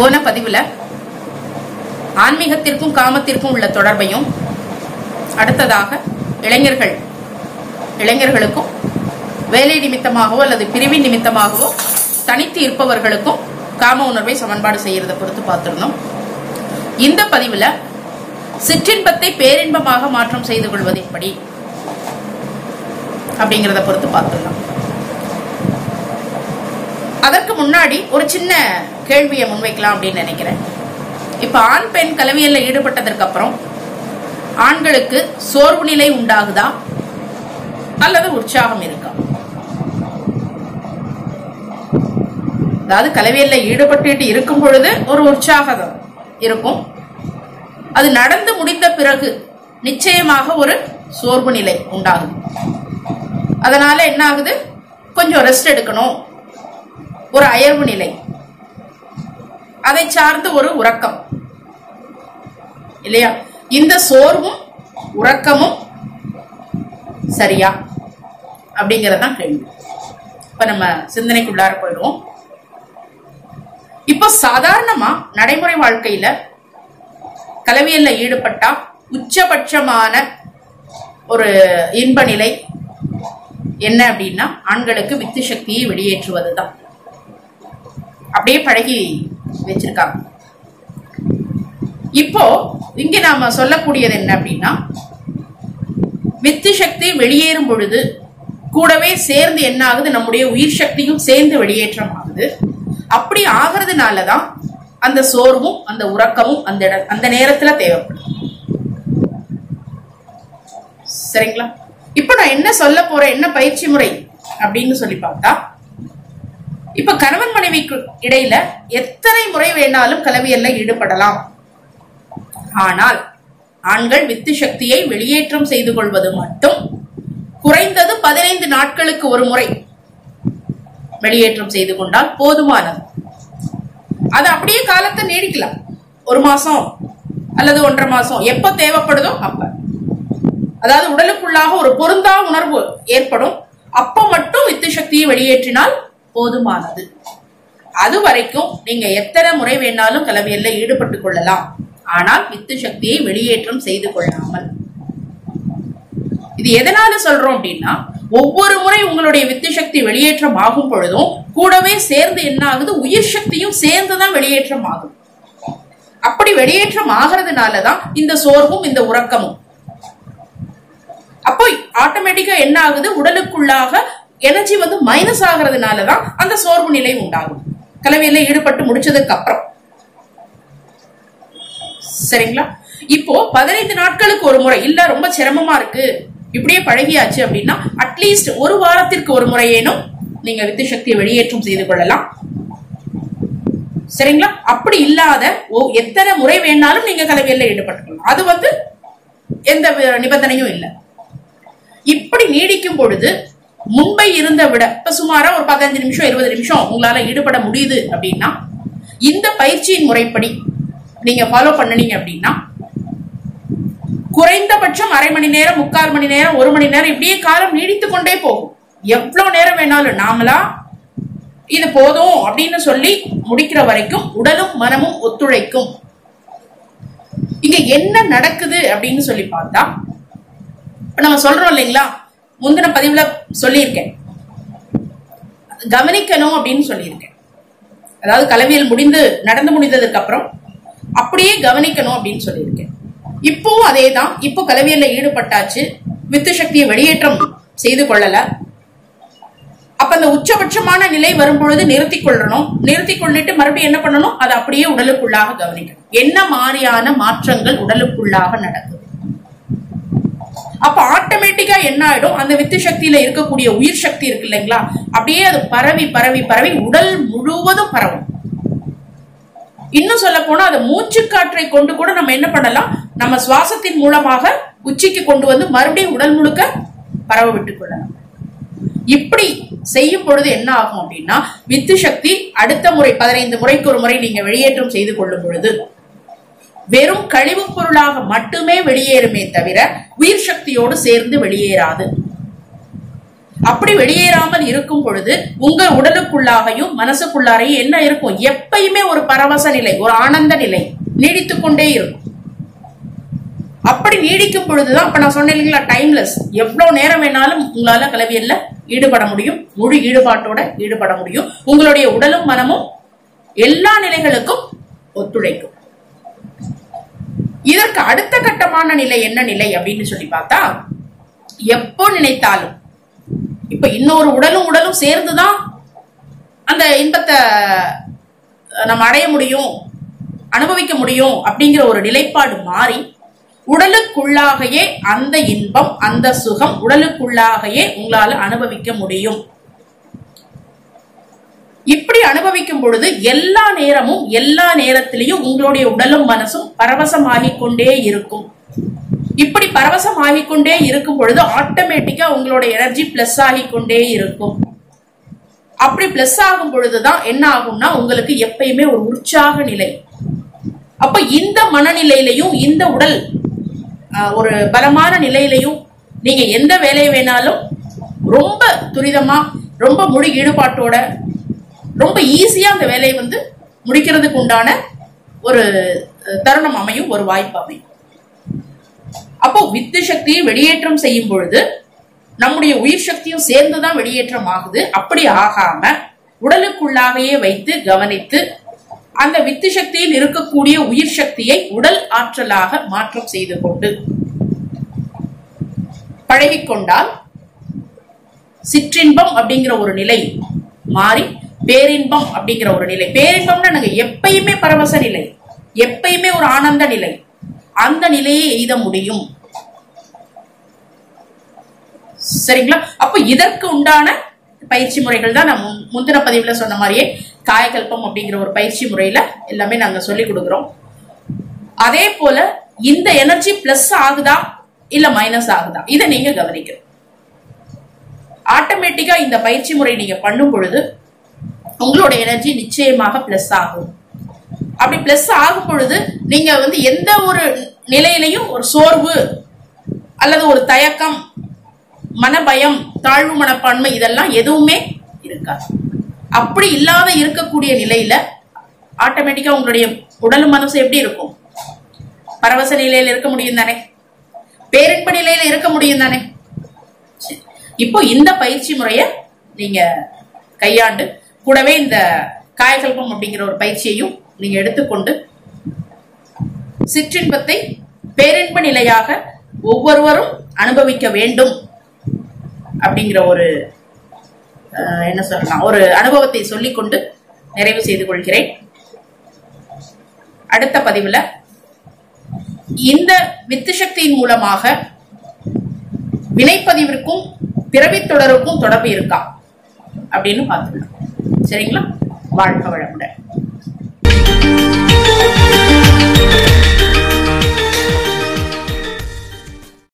போன பதிவுல ஆன்மீகத்திற்கும் காமத்திற்கும் உள்ள தொடர்பையும் அடுத்ததாக இளைஞர்கள் இளைஞர்களுக்கும் வேலை நிமித்தமாகவோ அல்லது பிரிவின் நிமித்தமாகவோ தனித்து இருப்பவர்களுக்கும் காம உணர்வை சமன்பாடு செய்யறதை பொறுத்து பார்த்திருந்தோம். இந்த பதிவுல சிற்றின்பத்தை பேரின்பமாக மாற்றம் செய்து கொள்வது எப்படி அப்படிங்கறத பொறுத்து பார்த்துடலாம் முன்னாடி ஒரு சின்ன கேள்வியை முன்வைக்கலாம் அப்படின்னு நினைக்கிறேன். இப்ப ஆண் பெண் கலவியல்ல ஈடுபட்டதற்கு அப்புறம் ஆண்களுக்கு சோர்வு நிலை உண்டாகுதா? அல்லது உற்சாகம் இருக்கா? அதாவது கலவியல்ல ஈடுபட்டு இருக்கும் பொழுது ஒரு உற்சாகம் இருக்கும். அது நடந்து முடிந்த பிறகு நிச்சயமாக ஒரு சோர்வு நிலை உண்டாகுது. அதனால என்ன ஆகுது? கொஞ்சம் ரெஸ்ட் எடுக்கணும். ஒரு அயர்வு நிலை. அதை சார்ந்து ஒரு உறக்கம். இல்லையா? இந்த சோர்வும் உறக்கமும் சரியா? அப்படிங்கறதான் கேள்வி. இப்ப நம்ம சிந்தனைக்குள்ளார போயிடுவோம். இப்போ சாதாரணமா நடைமுறை வாழ்க்கையில கலவியல்ல ஈடுபட்டா உச்சபட்சமான ஒரு இன்ப நிலை என்ன அப்படின்னா ஆண்களுக்கு வித்து சக்தியை வெளியேற்றுவதுதான். அப்படியே பழகி வச்சிருக்காங்க. இப்போ இங்க நாம சொல்லக்கூடியது என்ன அப்படின்னா வித்து சக்தி வெளியேறும் பொழுது கூடவே சேர்ந்து என்ன ஆகுது நம்முடைய உயிர் சக்தியும் சேர்ந்து வெளியேற்றம் ஆகுது அப்படி ஆகிறதுனாலதான் அந்த சோர்வும் அந்த உறக்கமும் அந்த இட அந்த நேரத்துல தேவைப்படும். சரிங்களா? இப்ப நான் என்ன சொல்ல போறேன்? என்ன பயிற்சி முறை? அப்படின்னு சொல்லி பார்த்தா இப்ப கணவன் மனைவிக்கு இடையில எத்தனை முறை வேணாலும் கலவியல்ல ஈடுபடலாம். ஆனால் ஆண்கள் வித்து சக்தியை வெளியேற்றம் செய்து கொள்வது மட்டும் குறைந்தது பதினைந்து நாட்களுக்கு ஒரு முறை வெளியேற்றம் செய்து கொண்டால் போதுமானது. அது அப்படியே காலத்தை நீடிக்கலாம். ஒரு மாசம் அல்லது ஒன்றரை மாசம். எப்ப தேவைப்படுதோ அப்ப. அதாவது உடலுக்குள்ளாக ஒரு பொருந்தா உணர்வு ஏற்படும். அப்ப மட்டும் வித்து சக்தியை வெளியேற்றினால் போதுமானது. அது வரைக்கும் நீங்க எத்தனை முறை வேணாலும் கலவையில் ஈடுபட்டுக் கொள்ளலாம். ஆனால் வித்து சக்தியை வெளியேற்றம் செய்து கொள்ளாமல். இது எதனால சொல்றோம் அப்படின்னா ஒவ்வொரு முறை உங்களுடைய வித்து சக்தி வெளியேற்றம் ஆகும் பொழுதும் கூடவே சேர்ந்து என்ன ஆகுது? உயிர் சக்தியும் சேர்ந்துதான் வெளியேற்றம் ஆகும். அப்படி வெளியேற்றம் ஆகிறதுனாலதான் இந்த சோர்வும் இந்த உறக்கமும். அப்போ ஆட்டோமேட்டிக்கா என்ன ஆகுது? உடலுக்குள்ளாக எனர்ஜி வந்து மைனஸ் ஆகிறதுனாலதான் அந்த சோர்வு நிலை உண்டாகும். கலவையில ஈடுபட்டு முடிச்சதுக்கு அப்புறம். சரிங்களா? இப்போ பதினைந்து நாட்களுக்கு ஒரு முறை இல்ல ரொம்ப சிரமமா இருக்கு இப்படியே பழகியாச்சு அப்படின்னா அட்லீஸ்ட் ஒரு வாரத்திற்கு ஒரு முறையேனும் நீங்க வித்து சக்தியை வெளியேற்றம் செய்து கொள்ளலாம். சரிங்களா? அப்படி இல்லாத எத்தனை முறை வேணாலும் நீங்க கலவையில ஈடுபட்டுக்கலாம். அது வந்து எந்த நிபந்தனையும் இல்லை. இப்படி நீடிக்கும் பொழுது முன்பை இருந்த விட இப்ப சுமாரா ஒரு பதினஞ்சு நிமிஷம் இருபது நிமிஷம் உங்களால ஈடுபட முடியுது அப்படின்னா இந்த பயிற்சியின் முறைப்படி நீங்க ஃபாலோ பண்ணனீங்க அப்படின்னா குறைந்தபட்சம் அரை மணி நேரம் முக்கால் மணி நேரம் ஒரு மணி நேரம் இப்படியே காலம் நீடித்து கொண்டே போகும். எவ்வளவு நேரம் வேணாலும் நாமளா இது போதும் அப்படின்னு சொல்லி முடிக்கிற வரைக்கும் உடலும் மனமும் ஒத்துழைக்கும். இங்க என்ன நடக்குது அப்படின்னு சொல்லி பார்த்தா நம்ம சொல்றோம் இல்லைங்களா? முந்தின பதிவுல சொல்லியிருக்கேன். கவனிக்கணும் அப்படின்னு சொல்லியிருக்கேன். அதாவது கலவியல் முடிந்து நடந்து முடிந்ததுக்கு அப்புறம் அப்படியே கவனிக்கணும் அப்படின்னு சொல்லியிருக்கேன். இப்பவும் அதே தான் இப்போ கலவியல்ல ஈடுபட்டாச்சு. வித்து சக்தியை வெளியேற்றம் செய்து கொள்ளல. அப்ப அந்த உச்சபட்சமான நிலை வரும்பொழுது நிறுத்தி கொள்ளணும். நிறுத்தி கொள்ளிட்டு மறுபடியும் என்ன பண்ணணும்? அதை அப்படியே உடலுக்குள்ளாக கவனிக்கணும். என்ன மாதிரியான மாற்றங்கள் உடலுக்குள்ளாக நடக்குது? அப்ப ஆட்டோமேட்டிக்கா என்ன ஆயிடும்? அந்த வித்து சக்தியில இருக்கக்கூடிய உயிர் சக்தி இருக்கு இல்லைங்களா? அப்படியே அது பரவி பரவி பரவி உடல் முழுவதும் பரவும். இன்னும் சொல்ல போனா அது மூச்சு காற்றை கொண்டு கூட நம்ம என்ன பண்ணலாம்? நம்ம சுவாசத்தின் மூலமாக உச்சிக்கு கொண்டு வந்து மறுபடியும் உடல் முழுக்க பரவ விட்டுக் கொள்ளலாம். இப்படி செய்யும் பொழுது என்ன ஆகும் அப்படின்னா வித்து சக்தி அடுத்த முறை பதினைந்து முறைக்கு ஒரு முறை நீங்க வெளியேற்றம் செய்து கொள்ளும் பொழுது வெறும் கழிவுப் பொருளாக மட்டுமே வெளியேறுமே தவிர உயிர் சக்தியோடு சேர்ந்து வெளியேறாது. அப்படி வெளியேறாமல் இருக்கும் பொழுது உங்க உடலுக்குள்ளாகையும் மனசுக்குள்ளாரையும் என்ன இருக்கும்? எப்பயுமே ஒரு பரவச நிலை ஒரு ஆனந்த நிலை நீடித்துக் கொண்டே இருக்கும். அப்படி நீடிக்கும் பொழுதுதான் அப்ப நான் சொன்னேன் இல்லைங்களா டைம்லெஸ் எவ்வளவு நேரம் வேணாலும் உங்களால கலவியல்ல ஈடுபட முடியும். முழு ஈடுபாட்டோட ஈடுபட முடியும். உங்களுடைய உடலும் மனமும் எல்லா நிலைகளுக்கும் ஒத்துழைக்கும். இதற்கு அடுத்த கட்டமான நிலை என்ன நிலை அப்படின்னு சொல்லி பார்த்தா எப்போ நினைத்தாலும் இப்ப இன்னொரு உடலும் உடலும் சேர்ந்துதான் அந்த இன்பத்தை நம்ம அடைய முடியும் அனுபவிக்க முடியும் அப்படிங்கிற ஒரு நிலைப்பாடு மாறி உடலுக்குள்ளாகையே அந்த இன்பம் அந்த சுகம் உடலுக்குள்ளாகையே உங்களால் அனுபவிக்க முடியும். அனுபவிக்கும் பொழுது எல்லா நேரமும் எல்லா நேரத்திலையும் உங்களுடைய உடலும் மனசும் பரவசமாகிக் கொண்டே இருக்கும். இப்படி பரவசம் ஆகிக்கொண்டே இருக்கும் பொழுது ஆட்டோமேட்டிக்கா உங்களோட எனர்ஜி பிளஸ் ஆகிக்கொண்டே இருக்கும். அப்படி பிளஸ் ஆகும் பொழுதுதான் என்ன ஆகும்னா உங்களுக்கு எப்பயுமே ஒரு உற்சாக நிலை. அப்ப இந்த மனநிலையிலையும் இந்த உடல் ஆஹ், ஒரு பலமான நிலையிலையும் நீங்க எந்த வேலையை வேணாலும் ரொம்ப துரிதமா ரொம்ப முழு ஈடுபாட்டோட ரொம்ப ஈஸியா அந்த வேலையை வந்து முடிக்கிறதுக்கு உண்டான ஒரு தருணம் அமையும் ஒரு வாய்ப்பு அமையும். அப்போ வித்து சக்தியை வெளியேற்றம் செய்யும் பொழுது நம்முடைய உயிர் சக்தியும் சேர்ந்துதான் வெளியேற்றம் ஆகுது. அப்படி ஆகாம உடலுக்குள்ளாகவே வைத்து கவனித்து அந்த வித்து சக்தியில் இருக்கக்கூடிய உயிர் சக்தியை உடல் ஆற்றலாக மாற்றம் செய்து கொண்டு பழகிக்கொண்டால் சிற்றின்பம் அப்படிங்கிற ஒரு நிலை மாறி பேரின்பம் அப்படிங்கிற ஒரு நிலை. பேரின்பம்னா நாங்க எப்பயுமே பரவச நிலை. எப்பயுமே ஒரு ஆனந்த நிலை. அந்த நிலையை எய்த முடியும். சரிங்களா? அப்ப இதற்கு உண்டான பயிற்சி முறைகள் தான் நம்ம முந்தின பதிவுல சொன்ன மாதிரியே காயகல்பம் அப்படிங்கிற ஒரு பயிற்சி முறையில எல்லாமே நாங்க சொல்லி கொடுக்குறோம். அதே போல இந்த எனர்ஜி பிளஸ் ஆகுதா? இல்ல மைனஸ் ஆகுதா? இதை நீங்க கவனிக்கணும். ஆட்டோமேட்டிக்கா இந்த பயிற்சி முறை நீங்க பண்ணும் பொழுது உங்களோட எனர்ஜி நிச்சயமாக பிளஸ் ஆகும். அப்படி பிளஸ் ஆகும் பொழுது நீங்க வந்து எந்த ஒரு நிலையிலையும் ஒரு சோர்வு அல்லது ஒரு தயக்கம் மனபயம் தாழ்வு மனப்பான்மை இதெல்லாம் எதுவுமே இருக்காது. அப்படி இல்லாத இருக்கக்கூடிய நிலையில ஆட்டோமேட்டிக்கா உங்களுடைய உடலும் மனசு எப்படி இருக்கும்? பரவச நிலையில இருக்க முடியும் தானே? பேரின்ப நிலையில இருக்க முடியும் தானே? சரி. இப்போ இந்த பயிற்சி முறைய நீங்க கையாண்டு கூடவே இந்த காயகல்பம் அப்படிங்கிற ஒரு பயிற்சியையும் நீங்க எடுத்துக்கொண்டு சிற்றின்பத்தை பேரின்ப நிலையாக ஒவ்வொருவரும் அனுபவிக்க வேண்டும் அப்படிங்கிற ஒரு என்ன சொல்லலாம் ஒரு அனுபவத்தை சொல்லிக்கொண்டு நிறைவு செய்து கொள்கிறேன். அடுத்த பதிவுல இந்த வித்து சக்தியின் மூலமாக வினைப்பதிவிற்கும் பிறவித் தொடருக்கும் தொடர்பு இருக்கா அப்படின்னு பார்த்துக்கலாம். சரிங்களா? வாழ்க வளமுடன்.